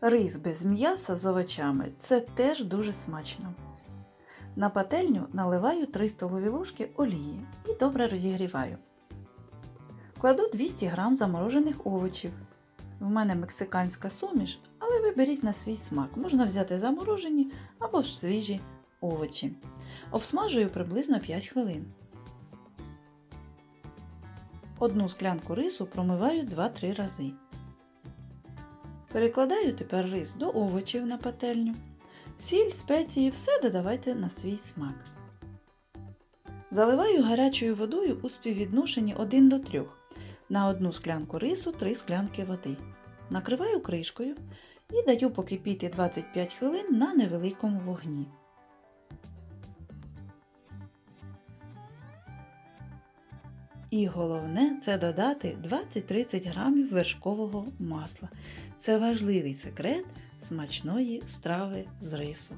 Рис без м'яса з овочами це теж дуже смачно. На пательню наливаю 3 столові ложки олії і добре розігріваю. Кладу 200 г заморожених овочів. В мене мексиканська суміш, але виберіть на свій смак. Можна взяти заморожені або ж свіжі овочі. Обсмажую приблизно 5 хвилин. Одну склянку рису промиваю 2-3 рази. Перекладаю тепер рис до овочів на пательню. Сіль, спеції, все додавайте на свій смак. Заливаю гарячою водою у співвідношенні 1 до 3. На одну склянку рису 3 склянки води. Накриваю кришкою і даю покипіти 25 хвилин на невеликому вогні. І головне це додати 20-30 грамів вершкового масла. Це важливий секрет смачної страви з рису.